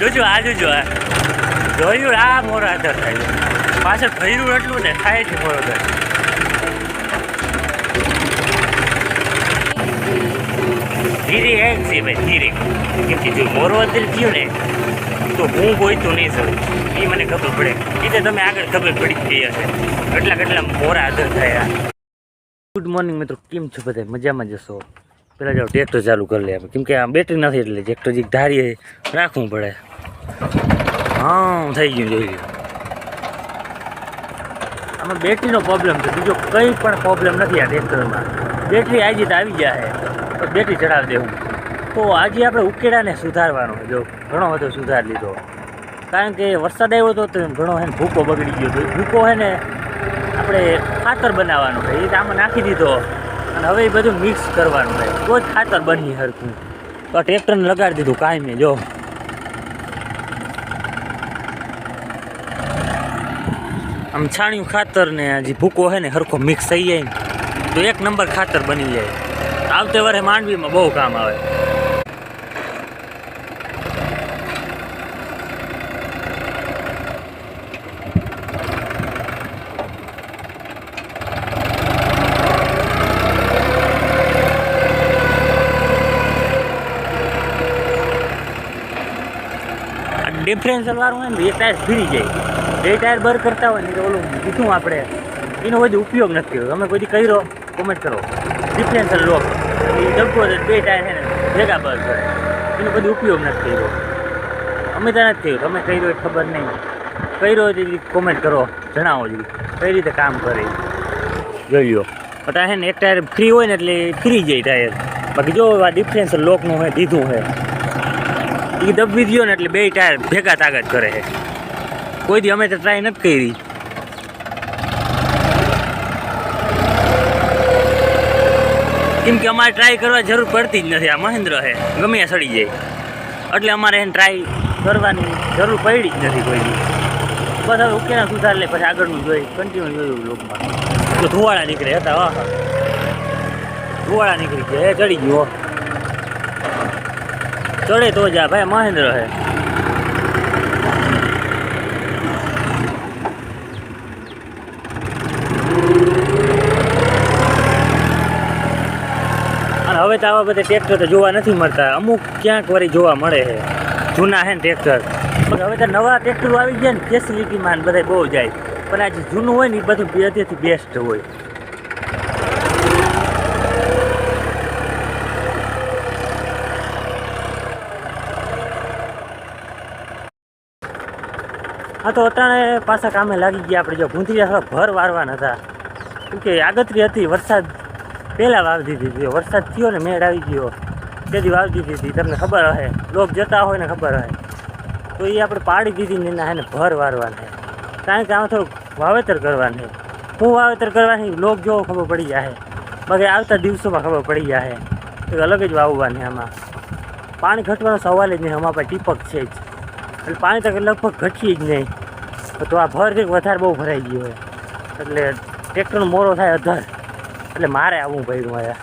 જોજો, આ જોજો, આ. જોયું, આ મોરા આદર થાય પાછળ ભર્યું એટલું ને થાય છે મોરો આદર. ધીરે એમ છે ભાઈ, ધીરે. કેમ કે જો મોરો અંદર થયું ને, તો હું કોઈ તો નહીં સર એ મને ખબર પડે. એ તો તમે આગળ ખબર પડી ગઈ હશે કેટલા કેટલા મોરા આદર થયા ગુડ મોર્નિંગ મિત્રો, કેમ છો બધા? મજામાં જશો પહેલાં જાઓ ટ્રેક્ટર ચાલુ કરી લે. કેમ કે આ બેટરી નથી એટલે ટ્રેક્ટર જે ધારીએ રાખવું પડે. હા, થઈ ગયું, જોઈ લ્યો. આમાં બેટરીનો પ્રોબ્લેમ છે. બીજો કંઈ પણ પ્રોબ્લેમ નથી આ ટ્રેક્ટરમાં બેટરી આજે તો આવી જાય તો બેટરી ચડાવી દેવું તો આજે આપણે ઉકેડાને સુધારવાનો જો, ઘણો બધો સુધાર લીધો. કારણ કે વરસાદ આવ્યો હતો તો ઘણો હે ભૂકો બગડી ગયો તો ભૂકો હે ને આપણે ખાતર બનાવવાનું છે. એ આમાં નાખી દીધો. અને હવે એ બધું મિક્સ કરવાનું છે. તો જ ખાતર બની હરખું. તો ટ્રેક્ટરને લગાડી દીધું કાંઈ મેં જો. આમ છાણિયું ખાતર ને જે ભૂકો છે ને સરખો મિક્સ થઈ જાય ને, તો એક નંબર ખાતર બની જાય. આવતે વારે માંડવીમાં બહુ કામ આવે. ડિફરન્સલ વાળું હોય ને, એ ટાયર ફીરી જાય. બે ટાયર બર કરતા હોય ને તો ઓલું કીધું આપણે? એનો કોઈ ઉપયોગ નથી કર્યો તમે કોઈ કર્યો? કોમેન્ટ કરો. ડિફરન્સલ લોક એ ડબ્બો બે ટાયર છે ને ભેગા બર કરે. એનો કોઈ ઉપયોગ નથી કર્યો અમે તો નથી થયું. તમે કર્યો એ ખબર નહીં. કર્યો એ કોમેન્ટ કરો. જણાવો જોઈએ કઈ રીતે કામ કરે. જોઈ લો. પણ છે ને એક ટાયર ફ્રી હોય ને એટલે ફ્રી જાય ટાયર બાકી જો આ ડિફરન્સલ લોકનું હોય દીધું છે એ દબી દો ને એટલે બે ટાયર ભેગા તાકાત કરે છે. કોઈ દી અમે તો ટ્રાય નથી કરી. કેમ કે અમારે ટ્રાય કરવા જરૂર પડતી જ નથી. આ મહેન્દ્ર છે. ગમે સડી જાય. એટલે અમારે એને ટ્રાય કરવાની જરૂર પડી જ નથી કોઈ બસ હવે ઉકેલા સુધાર લે, પછી આગળનું જોઈ કન્ટિન્યુ જોયું લોકમાં. તો ધુવાળા નીકળે હતા, હા હા. ધુવાળા નીકળી ગયા. હે ચડી ગયો. ચડે તો જા ભાઈ મહેન્દ્ર હે હવે તો આવા બધા ટ્રેક્ટર તો જોવા નથી મળતા. અમુક ક્યાંક વળી જોવા મળે છે. જૂના છે ને ટ્રેક્ટર પણ હવે તો નવા ટ્રેક્ટરો આવી ગયા ને ફેસિલિટીમાં ને બધા બહુ જાય. પણ આ જે જૂનું હોય ને એ બધું અત્યારથી બેસ્ટ હોય. હા તો અટાણે પાછા કામે લાગી ગયા આપણે જો ભૂંતિયા થોડા ભર વારવાના હતા. કે આગતરી હતી, વરસાદ પહેલાં વાવી દીધી વરસાદ થયો ને મેળ આવી ગયો. તેથી વાવી દીધી તમને ખબર હશે. લોક જતા હોય ને ખબર હશે. તો એ આપણે પાડી દીધી ને એના હે ભર વારવાના કારણ કે આમાં થોડુંક વાવેતર કરવાનું હું. વાવેતર કરવાની લોક જોવો ખબર પડી જાય બાકી આવતા દિવસોમાં ખબર પડી જાય એ અલગ જ વાવવાની આમાં. પાણી ઘટવાનો સવાલ જ નહીં. અમારા પાસે ટીપક છે જ. એટલે પાણી તો લગભગ ઘટીએ જ નહીં. તો આ ભર કંઈક વધારે બહુ ભરાઈ ગયો હોય એટલે ટ્રેક્ટરનો મોરો થાય અધર. એટલે મારે આવું પડ્યું મારે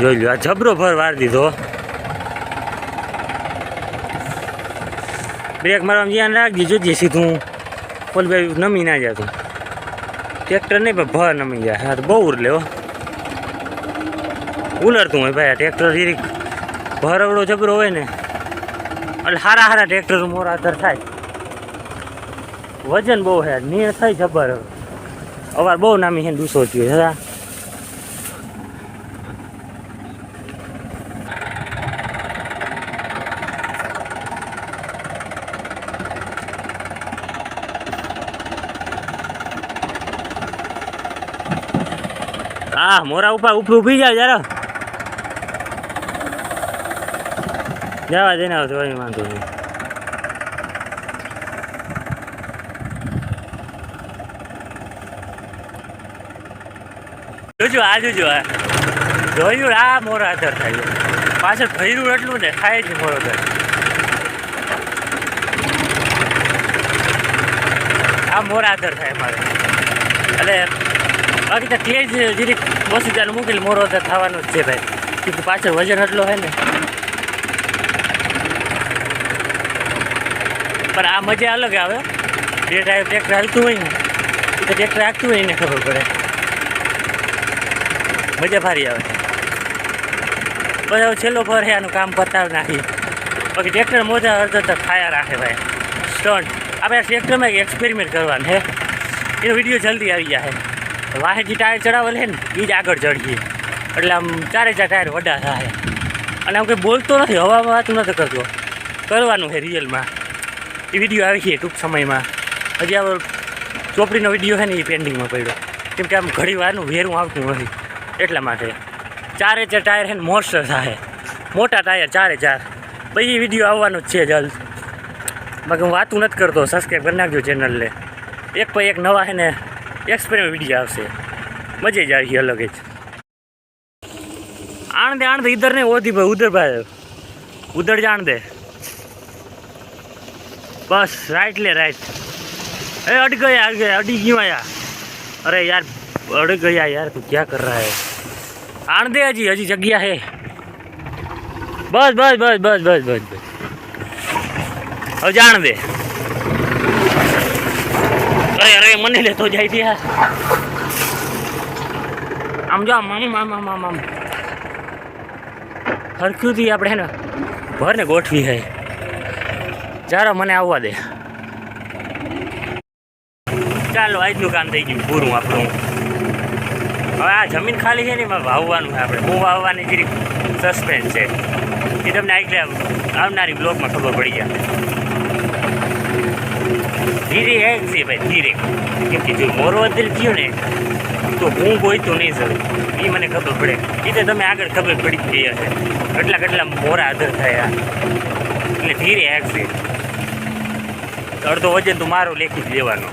જોઈ લો આ જબરો ભર વાર દીધો. બ્રેક મારવા ધ્યાન રાખજો, જોજે સીધું. પોલ ભાઈ નમી ના જતું ટ્રેક્ટર નહીં, પણ ભર નમી જાય. હા, તો બહુ ઉરલે હો ઉલરતું હોય ભાઈ આ ટ્રેક્ટર જીરીક ભરવડો જબરો હોય ને. એટલે હારા હારા ટ્રેક્ટર મોરા આધાર થાય. વજન બહુ છે નીર થઈ જબર. અવાર બહુ નામી છે દૂસો થયો છે, હા. મોરા ઉપર ઉપર ઊભી જાય જરા. જવા દેને આવતો કોઈ વાંધો નહીં. જોજો, આ જોજો જોયું આ મોરા આધાર થાય પાછળ ભર્યું એટલું ને થાય છે મોરો આ મોરા આધાર થાય મારે. એટલે બાકી તો તેજ જીરીક બોસીદાનું મૂકેલ મોરો થવાનું જ છે ભાઈ. પાછળ વજન એટલો હોય ને. પણ આ મજા અલગ આવે. બે ટાયર ટ્રેક્ટર હાલતું હોય ને એ તો ટ્રેક્ટર હાંકતું હોય એને ખબર પડે. મજા ભારી આવે. પછી હવે છેલ્લો ફર આનું કામ પતાવ નાખી. બાકી ટ્રેક્ટર મોજા અડધો તો ખાયા રાખે ભાઈ. સ્ટન્ટ આપણે ટ્રેક્ટરમાં એક એક્સપેરિમેન્ટ કરવાનું છે. એનો વીડિયો જલ્દી આવી જાય. વાહે જે ટાયર ચડાવેલ છે ને એ જ આગળ ચડીએ. એટલે આમ ચારે ચાર ટાયર વડા થાય. અને આમ કંઈ બોલતો નથી, હવામાં વાત નથી કરતો. કરવાનું છે રિયલમાં એ વીડિયો આવી છે ટૂંક સમયમાં. હજી આ ચોપડીનો વીડિયો છે ને એ પેન્ડિંગમાં પડ્યો. કેમ કે આમ ઘણી વારનું વેરું આવતું નથી. એટલા માટે. ચારે ચાર ટાયર છે ને મોસ્ટર થાય. મોટા ટાયર ચારે ચાર. પછી એ વીડિયો આવવાનો જ છે જલ્દ બાકી હું વાતું નથી કરતો. સબસ્ક્રાઈબ કરી નાખજો ચેનલને એક પછી એક નવા છે ને એક્સપેરિમેન્ટ વીડિયો આવશે. મજા જ આવી અલગ જ. આણંદે દે ઈધર નહીં ઓધી ભાઈ ઉધર ભાઈ ઉધર જાણ દે બસ રાઈટ લે રાઈટ અરે અટ ગયા અટ ગયા અડી ગયું આયા અરે યાર અડ ગયા યાર, તું ક્યાં કર રહા હે? આણ દે હજી હજી જગ્યા હે. બસ બસ બસ બસ બસ બસ બસ. હવે જાણ દે. અરે અરે, મને લેતો જાય છે યાર આમ જો, આમ આમ આમ આમ આમ. હરખ્યુંથી આપણે ને, ભરને ગોઠવી હોય ચાલો મને આવવા દે. ચાલો, આજનું કામ થઈ ગયું, પૂરું આપણું. હવે આ જમીન ખાલી છે ને, એમાં વાવવાનું છે આપણે. હું વાવવાની જે સસ્પેન્સ છે. એ તમને આટલે આવનારી બ્લોગમાં ખબર પડી જાય. ધીરે એક છે ભાઈ, ધીરે. કેમ કે જો મોરો અદર થયો ને, તો હું કોઈ તો નહીં સર એ મને ખબર પડે. એ તો તમે આગળ ખબર પડી જ ગઈ હશે કેટલા કેટલા મોરા અધર થયા. એટલે ધીરે હેક છે. અડધો વજન તો મારો લેખી જ લેવાનો.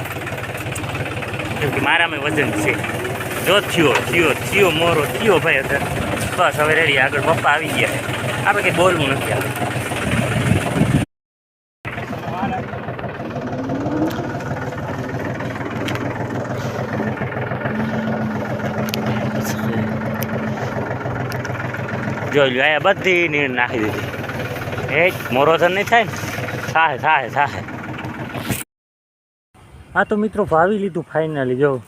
કેમ કે મારામાં વજન છે. જો થયો થયો થયો મોરો, થયો ભાઈ અત્યારે બસ, હવે રેડી, આગળ પપ્પા આવી ગયા. આપણે કંઈ બોલવું નથી આવે જોઈ લો અહીંયા બધી નીર નાખી દીધી. એ જ મોરો તો નહીં થાય ને? થાય થાય થાય હા તો મિત્રો ભાવી લીધું ફાઇનલી જો.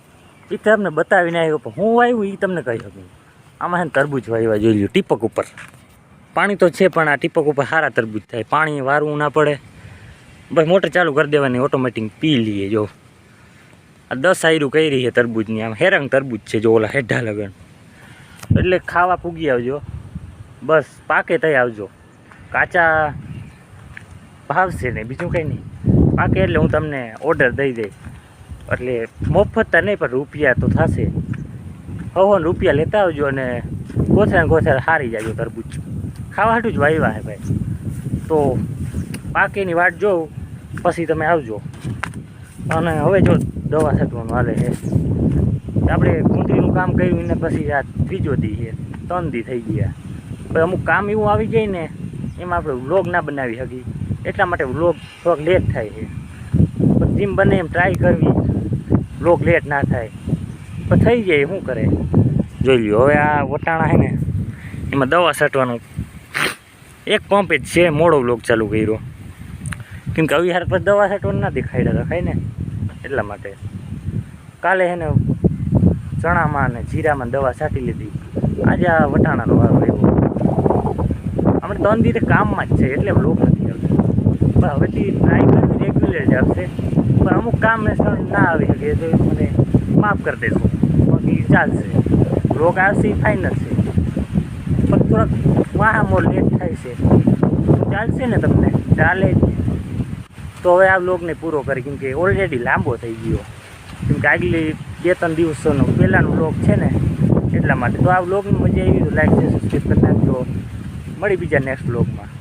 એ તમને બતાવીને આવ્યો પણ હું આવ્યું એ તમને કહી શકું. આમાં છે તરબૂચ વાવ્યા જોઈ લ્યો, ટીપક ઉપર. પાણી તો છે, પણ આ ટીપક ઉપર સારા તરબૂચ થાય. પાણી વારવું ના પડે. બસ મોટર ચાલુ કરી દેવાની ઓટોમેટિક પી લઈએ, જો. આ દસ આયરું કરી રહી છે તરબૂચની, આમ હેરંગ તરબૂચ છે, જો, ઓલા હેઢા લગન. એટલે ખાવા પૂગી આવજો. બસ, પાકે તઈ આવજો. કાચા ભાવશે ને બીજું કંઈ નહીં. પાકે એટલે હું તમને ઓર્ડર દઈ દઈશ. એટલે મફત નહીં, પણ રૂપિયા તો થશે. ને રૂપિયા લેતા આવજો અને ગોથરા ગોથરા હારી જાજો તરબૂચ. ખાવા હાટું જ વાવ્યા હે ભાઈ. તો પાકેની વાટ જોઉં, પછી તમે આવજો. અને હવે જો દવા છાંટવાનું હાલે છે. આપણે કુંદરીનું કામ કર્યું ને પછી આ ત્રીજો દી છે. ત્રણ દી થઈ ગયા. પછી અમુક કામ એવું આવી જાય ને, એમાં આપણે વ્લોગ ના બનાવી શકી એટલા માટે વ્લોગ થોડોક લેટ થાય છે. જેમ બને એમ ટ્રાય કરવી. વ્લોગ લેટ ના થાય. પણ થઈ જાય, શું કરે? જોઈ લ્યો, હવે આ વટાણા છે ને, એમાં દવા છાંટવાનું. એક પંપ જ છે, મોડો વ્લોગ ચાલુ કર્યો. કેમ કે અવિહાર પર દવા છાંટવાનું ના દેખાડ્યા હતા ને? એટલા માટે. કાલે છે ને, ચણામાં અને જીરામાં દવા છાંટી લીધી. આજે આ વટાણાનો વારો આવ્યો. આપણે ત્રણ દિવસે કામમાં જ છે, એટલે લોક નથી આવતા. પણ હવેથી ટ્રાય કરું રેગ્યુલર જ આવશે પણ અમુક કામ ના આવી શકે, તો મને માફ કરી દેજો. બાકી ચાલશે. રોગ આવશે એ ફાઇનલ છે. પણ થોડાક વાહામો લેટ થાય છે. ચાલશે ને તમને? ચાલે જ. તો હવે આ બ્લોગને પૂરો કરી, કેમ કે ઓલરેડી લાંબો થઈ ગયો. કેમ કે આગલી બે ત્રણ દિવસોનો પહેલાંનો બ્લોગ છે ને, એટલા માટે. તો આ બ્લોગની મજા આવી લાઈક છે સબસ્ક્રાઈબ કરી નાખજો. મળી બીજા નેક્સ્ટ બ્લોગમાં